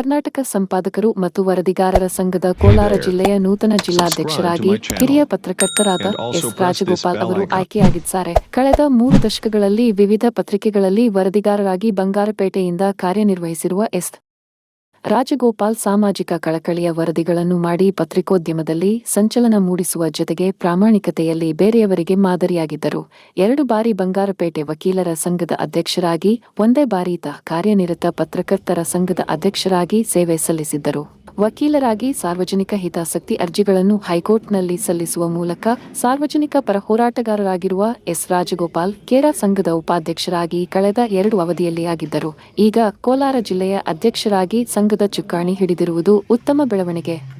ಕರ್ನಾಟಕ ಸಂಪಾದಕರು ಮತ್ತು ವರದಿಗಾರರ ಸಂಘದ ಕೋಲಾರ ಜಿಲ್ಲೆಯ ನೂತನ ಜಿಲ್ಲಾಧ್ಯಕ್ಷರಾಗಿ ಹಿರಿಯ ಪತ್ರಕರ್ತರಾದ ಎಸ್ ರಾಜಗೋಪಾಲ್ ಅವರು ಆಯ್ಕೆಯಾಗಿದ್ದಾರೆ. ಕಳೆದ ಮೂರು ದಶಕಗಳಲ್ಲಿ ವಿವಿಧ ಪತ್ರಿಕೆಗಳಲ್ಲಿ ವರದಿಗಾರರಾಗಿ ಬಂಗಾರಪೇಟೆಯಿಂದ ಕಾರ್ಯನಿರ್ವಹಿಸಿರುವ ಎಸ್ ರಾಜಗೋಪಾಲ್ ಸಾಮಾಜಿಕ ಕಳಕಳಿಯ ವರದಿಗಳನ್ನು ಮಾಡಿ ಪತ್ರಿಕೋದ್ಯಮದಲ್ಲಿ ಸಂಚಲನ ಮೂಡಿಸುವ ಜೊತೆಗೆ ಪ್ರಾಮಾಣಿಕತೆಯಲ್ಲಿ ಬೇರೆಯವರಿಗೆ ಮಾದರಿಯಾಗಿದ್ದರು. ಎರಡು ಬಾರಿ ಬಂಗಾರಪೇಟೆ ವಕೀಲರ ಸಂಘದ ಅಧ್ಯಕ್ಷರಾಗಿ, ಒಂದೇ ಬಾರಿ ತ ಕಾರ್ಯನಿರತ ಪತ್ರಕರ್ತರ ಸಂಘದ ಅಧ್ಯಕ್ಷರಾಗಿ ಸೇವೆ ಸಲ್ಲಿಸಿದ್ದರು. ವಕೀಲರಾಗಿ ಸಾರ್ವಜನಿಕ ಹಿತಾಸಕ್ತಿ ಅರ್ಜಿಗಳನ್ನು ಹೈಕೋರ್ಟ್ನಲ್ಲಿ ಸಲ್ಲಿಸುವ ಮೂಲಕ ಸಾರ್ವಜನಿಕ ಪರ ಹೋರಾಟಗಾರರಾಗಿರುವ ಎಸ್ ರಾಜಗೋಪಾಲ್ ಕೇರಾ ಸಂಘದ ಉಪಾಧ್ಯಕ್ಷರಾಗಿ ಕಳೆದ ಎರಡು ಅವಧಿಯಲ್ಲಿ ಆಗಿದ್ದರು. ಈಗ ಕೋಲಾರ ಜಿಲ್ಲೆಯ ಅಧ್ಯಕ್ಷರಾಗಿ ಸಂಘದ ಚುಕ್ಕಾಣಿ ಹಿಡಿದಿರುವುದು ಉತ್ತಮ ಬೆಳವಣಿಗೆ.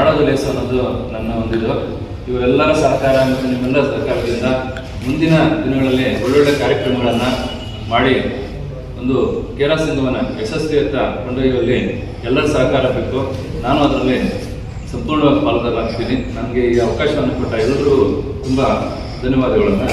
ಮಾಡೋದು ಲೇಸು ಅನ್ನೋದು ನನ್ನ ಒಂದಿದು. ಇವರೆಲ್ಲರ ಸಹಕಾರ ಮತ್ತು ನಿಮ್ಮೆಲ್ಲರ ಸಹಕಾರದಿಂದ ಮುಂದಿನ ದಿನಗಳಲ್ಲಿ ಒಳ್ಳೊಳ್ಳೆ ಕಾರ್ಯಕ್ರಮಗಳನ್ನು ಮಾಡಿ ಒಂದು ಕೇರ ಸಿಂಧುವನ್ನು ಯಶಸ್ವಿಯತ್ತ ಕೊಂಡೊಯ್ಯುವಲ್ಲಿ ಎಲ್ಲರ ಸಹಕಾರ ಬೇಕು. ನಾನು ಅದರಲ್ಲಿ ಸಂಪೂರ್ಣವಾಗಿ ಪಾಲ್ಗೊಳ್ಳಾಗ್ತೀನಿ ನನಗೆ ಈ ಅವಕಾಶವನ್ನು ಕೊಟ್ಟ ಎಲ್ಲರೂ ತುಂಬ ಧನ್ಯವಾದಗಳನ್ನು.